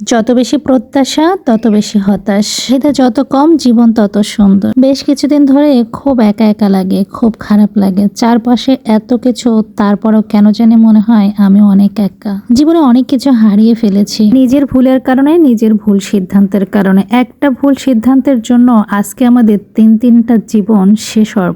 যত বেশি প্রত্যাশা, তত বেশি হতাশ। সেটা যত কম, জীবন তত সুন্দর। বেশ কিছুদিন ধরে খুব একা একা লাগে, খুব খারাপ লাগে। চারপাশে এত কিছু, তারপরও কেন জানি মনে হয় আমি অনেক একা। জীবনে অনেক কিছু হারিয়ে ফেলেছি। নিজের ভুলের কারণে, নিজের ভুল সিদ্ধান্তের কারণে। একটা ভুল সিদ্ধান্তের জন্য আজকে আমাদের তিন তিনটা জীবন শেষ হওয়ার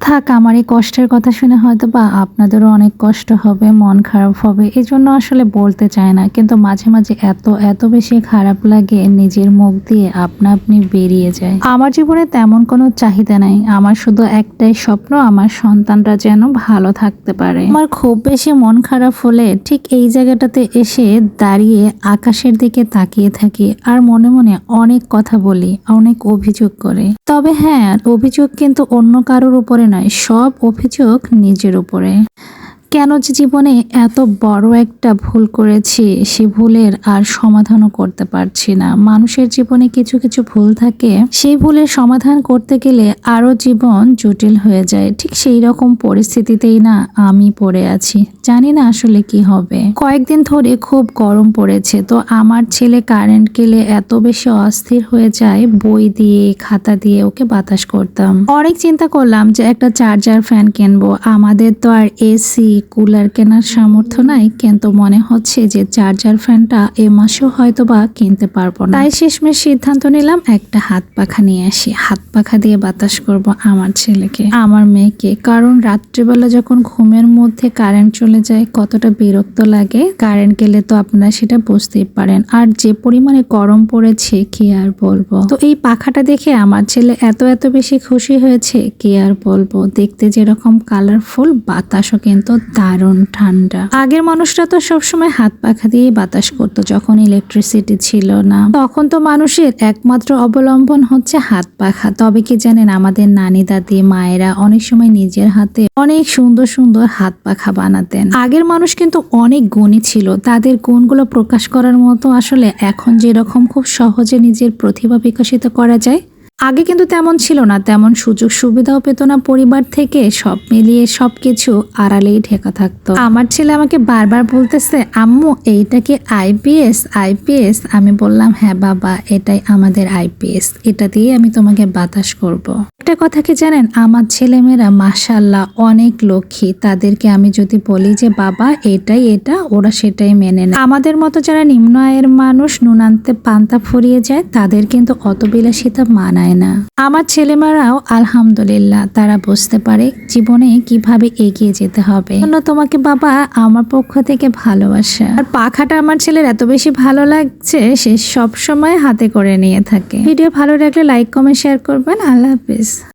থাক, আমার এই কষ্টের কথা শুনে হয়তো বা আপনাদেরও অনেক কষ্ট হবে, মন খারাপ হবে। এই জন্য আসলে বলতে চায় না, কিন্তু মাঝে মাঝে এত এত বেশি খারাপ লাগে নিজের মুখ দিয়ে আপনা আপনি বেরিয়ে যায়। আমার জীবনে তেমন কোনো চাহিদা নাই। আমার শুধু একটাই স্বপ্ন, আমার সন্তানরা যেন ভালো থাকতে পারে। আমার খুব বেশি মন খারাপ হলে ঠিক এই জায়গাটাতে এসে দাঁড়িয়ে আকাশের দিকে তাকিয়ে থাকি আর মনে মনে অনেক কথা বলি, অনেক অভিযোগ করে। তবে হ্যাঁ অভিযোগ কিন্তু অন্য কারোর উপরে নয়, সব অভিযোগ নিজের উপরে। কেন যে জীবনে এত বড় একটা ভুল করেছি, সে ভুলের আর সমাধানও করতে পারছি না। মানুষের জীবনে কিছু কিছু ভুল থাকে, সেই ভুলের সমাধান করতে গেলে আরও জীবন জটিল হয়ে যায়। ঠিক সেই রকম পরিস্থিতিতেই না আমি পড়ে আছি। জানি না আসলে কি হবে। কয়েকদিন ধরে খুব গরম পড়েছে, তো আমার ছেলে কারেন্ট গেলে এত বেশি অস্থির হয়ে যায়, বই দিয়ে, খাতা দিয়ে ওকে বাতাস করতাম। অনেক চিন্তা করলাম যে একটা চার্জার ফ্যান কিনবো। আমাদের তো আর এসি কুলার কেনার সামর্থ্য নাই, কিন্তু মনে হচ্ছে যে চার্জার ফ্যানটা এ মাসেও হয়তো বা কিনতে পারব না। তাই শেষমেশ সিদ্ধান্ত নিলাম, একটা হাত পাখা নিয়ে আসি। হাত পাখা দিয়ে বাতাস করব আমার ছেলেকে, আমার মেয়েকে। কারণ রাত্রিবেলা যখন ঘুমের মধ্যে কারেন্ট চলে যায়, কতটা বিরক্ত লাগে। কারেন্ট গেলে তো আপনারা সেটা বুঝতেই পারেন। আর যে পরিমাণে গরম পড়েছে, কি আর বলব? তো এই পাখাটা দেখে আমার ছেলে এত এত বেশি খুশি হয়েছে, কি আর বলব? দেখতে যেরকম কালারফুল বাতাসও কিন্তু দারুণ ঠান্ডা। আগের মানুষরা তো সবসময় হাত পাখা দিয়ে বাতাস করতো যখন ইলেকট্রিসিটি ছিল না। তখন তো মানুষের একমাত্র অবলম্বন হচ্ছে হাত পাখা। তবে কি জানেন, আমাদের নানি, দাদি, মায়েরা অনেক সময় নিজের হাতে অনেক সুন্দর সুন্দর হাত পাখা বানাতেন। আগের মানুষ কিন্তু অনেক গুণী ছিল। তাদের গুণগুলো প্রকাশ করার মতো আসলে এখন যেরকম খুব সহজে নিজের প্রতিভা বিকশিত করা যায় আগে কিন্তু তেমন ছিল না, তেমন সুযোগ সুবিধাও পেত না পরিবার থেকে, সব মিলিয়ে সব কিছু আড়ালেই ঢেকা থাকতো। আমার ছেলে আমাকে বারবার বলতেছে, আম্মু, এইটা কি আইপিএস আইপিএস আমি বললাম হ্যাঁ বাবা, এটাই আমাদের আইপিএস এটা দিয়ে আমি তোমাকে বাতাস করব। একটা কথা কি জানেন? আমার ছেলেমেয়েরা মাসাল্লাহ অনেক লক্ষ্মী। তাদেরকে আমি যদি বলি যে, বাবা, এটাই এটা, ওরা সেটাই মেনে নেয়। আমাদের মতো যারা নিম্ন আয়ের মানুষ, নুনান্তে পান্তা ফুরিয়ে যায়, তাদের কিন্তু অত বিলাসিতা মানায় না। আমার ছেলেমেয়েরাও আলহামদুলিল্লাহ, তারা বুঝতে পারে জীবনে কীভাবে এগিয়ে যেতে হবে। জন্য তোমাকে বাবা, আমার পক্ষ থেকে ভালোবাসা। আর পাখাটা আমার ছেলের এত বেশি ভালো লাগছে, সে সব সময় হাতে করে নিয়ে থাকে। ভিডিও ভালো লাগলে লাইক, কমেন্ট, শেয়ার করবেন। আল্লাহ হাফিজ।